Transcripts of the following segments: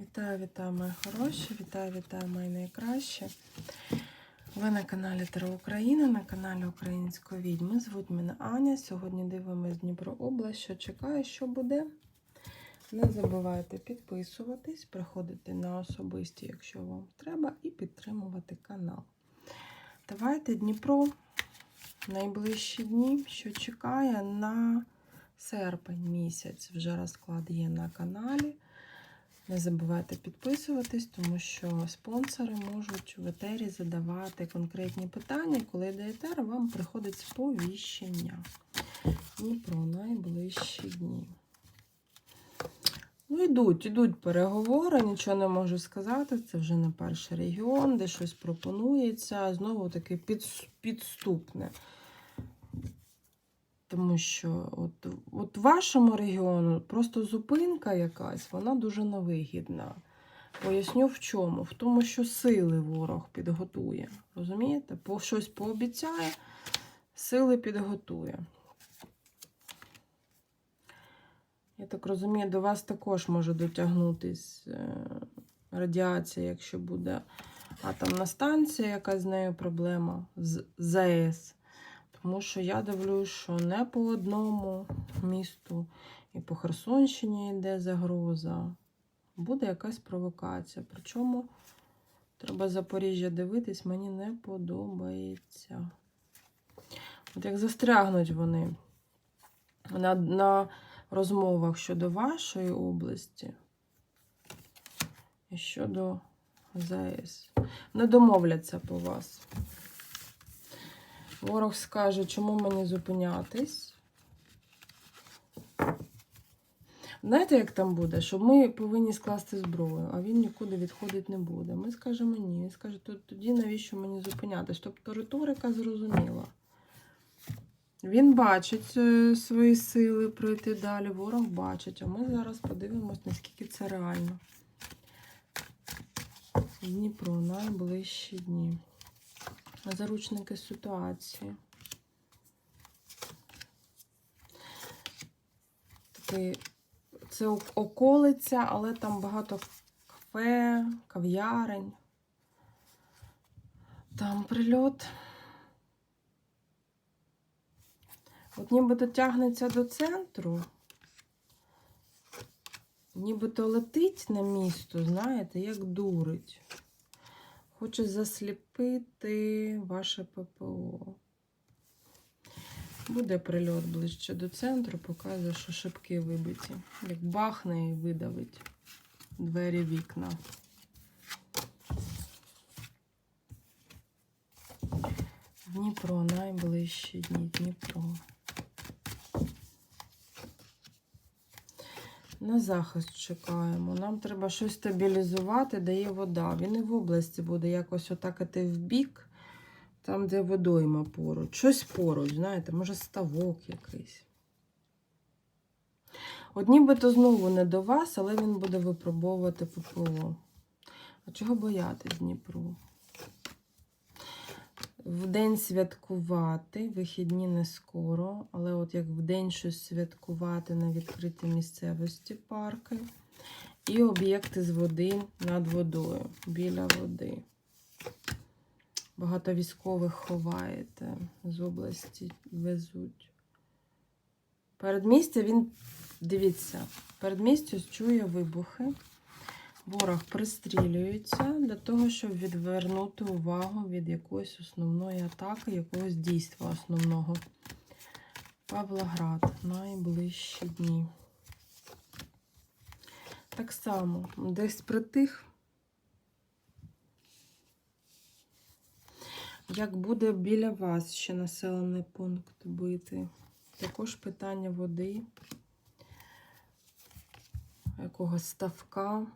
Вітаю, вітаю, мої хороші, вітаю, вітаю, мої найкращі. Ви на каналі Таро Україна, на каналі Української відьми. Звуть мене Аня. Сьогодні дивимось Дніпро область, що чекає, що буде. Не забувайте підписуватись, приходити на особисті, якщо вам треба, і підтримувати канал. Давайте Дніпро найближчі дні, що чекає на серпень місяць. Вже розклад є на каналі. Не забувайте підписуватись, тому що спонсори можуть в етері задавати конкретні питання. Коли йде етер, вам приходить сповіщення. Дніпро найближчі дні. Ну, йдуть, йдуть переговори, нічого не можу сказати. Це вже не перший регіон, де щось пропонується. Знову таки підс- підступне. Тому що от, от вашому регіону просто зупинка якась, вона дуже невигідна. Поясню в чому? В тому, що сили ворог підготує. Розумієте? По щось пообіцяє, сили підготує. Я так розумію, до вас також може дотягнутись е, радіація, якщо буде атомна станція, якась з нею проблема з ЗАЕС. Тому що я дивлюсь, що не по одному місту і по Херсонщині йде загроза. Буде якась провокація. Причому треба Запоріжжя дивитись, мені не подобається. От як застрягнуть вони на, на розмовах щодо вашої області і щодо ЗАЕС. Не домовляться по вас. Ворог скаже, чому мені зупинятись. Знаєте, як там буде? Що ми повинні скласти зброю, а він нікуди відходити не буде. Ми скажемо ні. Він скаже, «То- тоді навіщо мені зупинятись? Тобто риторика зрозуміла. Він бачить е, свої сили пройти далі, ворог бачить, а ми зараз подивимось, наскільки це реально. Дніпро, найближчі дні. Заручники ситуації. Це околиця, але там багато кафе, кав'ярень. Там прильот. От нібито тягнеться до центру. Нібито летить на місто, знаєте, як дурить. Хоче засліпити ваше ППО. Буде прильот ближче до центру, показує, що шибки вибиті. Як бахне і видавить двері вікна. Дніпро, найближчі дні Дніпро. На захист чекаємо. Нам треба щось стабілізувати, де є вода. Він і в області буде якось отак іти в бік, там, де водойма поруч. Щось поруч, знаєте, може ставок якийсь. От нібито знову не до вас, але він буде випробовувати ППО. А чого боятись Дніпру? В день святкувати, вихідні не скоро, але от як в день щось святкувати на відкритій місцевості парки. І об'єкти з води над водою, біля води. Багато військових ховаєте з області, везуть. Передмістя він, дивіться, передмістя чує вибухи. Ворог пристрілюється для того, щоб відвернути увагу від якоїсь основної атаки, якогось дійства основного. Павлоград, найближчі дні. Так само, десь притих. Як буде біля вас ще населений пункт бити? Також питання води, якогось ставка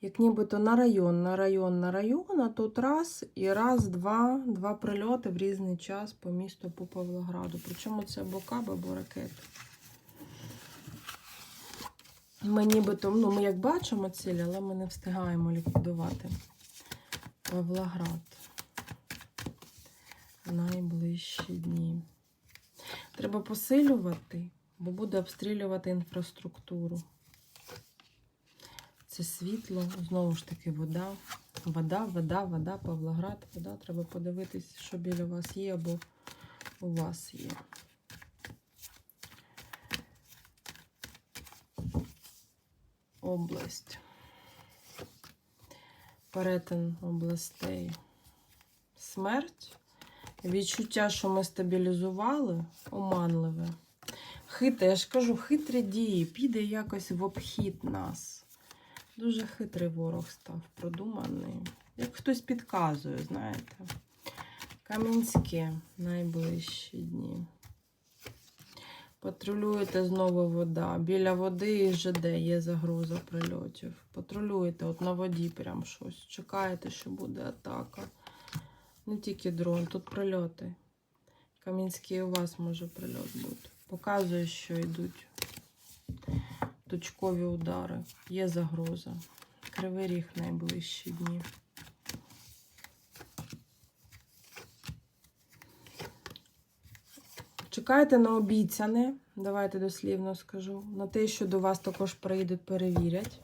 як нібито на район, на район, на район, а тут раз і раз, два, два прильоти в різний час по місту по Павлограду. Причому це або каби, або ракети. Ми нібито, ну, ми як бачимо цілі, але ми не встигаємо ліквідувати. Павлоград. Найближчі дні. Треба посилювати, бо буде обстрілювати інфраструктуру. Це світло, знову ж таки, вода. Вода, вода, вода, Павлоград, вода. Треба подивитись, що біля вас є або у вас є. Область. Перетин областей. Смерть. Відчуття, що ми стабілізували, оманливе. Хитре, я ж кажу, хитрі дії, піде якось в обхід нас. Дуже хитрий ворог став, продуманий. Як хтось підказує, знаєте. Кам'янське найближчі дні. Патрулюєте знову вода. Біля води і ЖД є загроза прильотів. Патрулюєте, от на воді прям щось. Чекаєте, що буде атака. Не тільки дрон, тут прильоти. Кам'янський у вас може прильот бути. Показує, що йдуть точкові удари. Є загроза. Кривий ріг найближчі дні. Чекайте на обіцяне, давайте дослівно скажу. На те, що до вас також прийдуть, перевірять.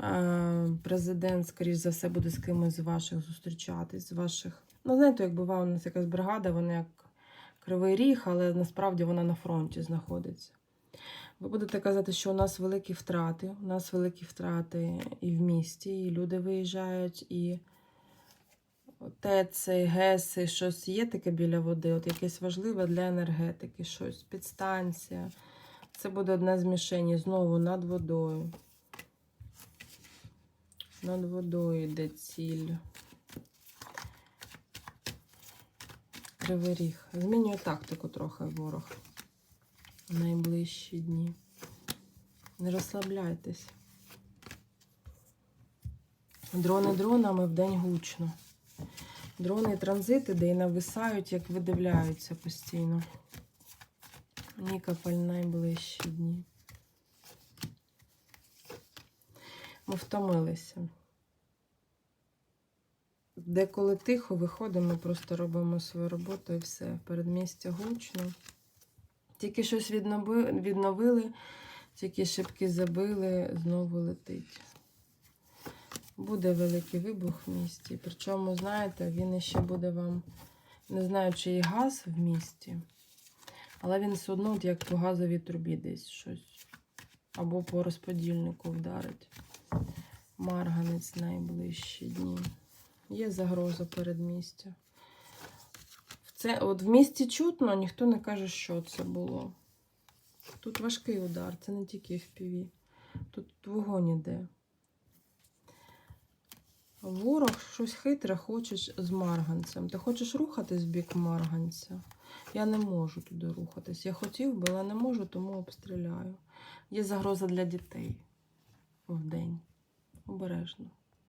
Е, Президент, скоріш за все, буде з кимось з ваших зустрічатись, з ваших. Ну, знаєте, як буває, у нас якась бригада, вона як кривий ріг, але насправді вона на фронті знаходиться. Ви будете казати, що у нас великі втрати. У нас великі втрати і в місті, і люди виїжджають, і ТЕЦи, ГЕСи, щось є таке біля води, от якесь важливе для енергетики, щось, підстанція. Це буде одна з мішені знову над водою. Над водою йде ціль. Кривий ріг. Змінює тактику трохи ворог. В Найближчі дні. Не розслабляйтесь. Дрони дронами вдень гучно. Дрони транзити, де і нависають, як видивляються постійно. Нікополь найближчі дні. Ми втомилися. Деколи тихо виходимо, просто робимо свою роботу і все. Передмістя гучно. Тільки щось віднови- відновили, тільки шибки забили, знову летить. Буде великий вибух в місті. Причому, знаєте, він ще буде вам, не знаю, чи є газ в місті, але він все одно, як по газовій трубі десь щось. Або по розподільнику вдарить. Марганець найближчі дні. Є загроза передмістя. В Це, от в місті чутно, ніхто не каже, що це було. Тут важкий удар, це не тільки FPV. Тут вогонь іде. Ворог щось хитре хочеш з марганцем. Ти хочеш рухатись в бік марганця? Я не можу туди рухатись. Я хотів би, але не можу, тому обстріляю. Є загроза для дітей вдень. Обережно.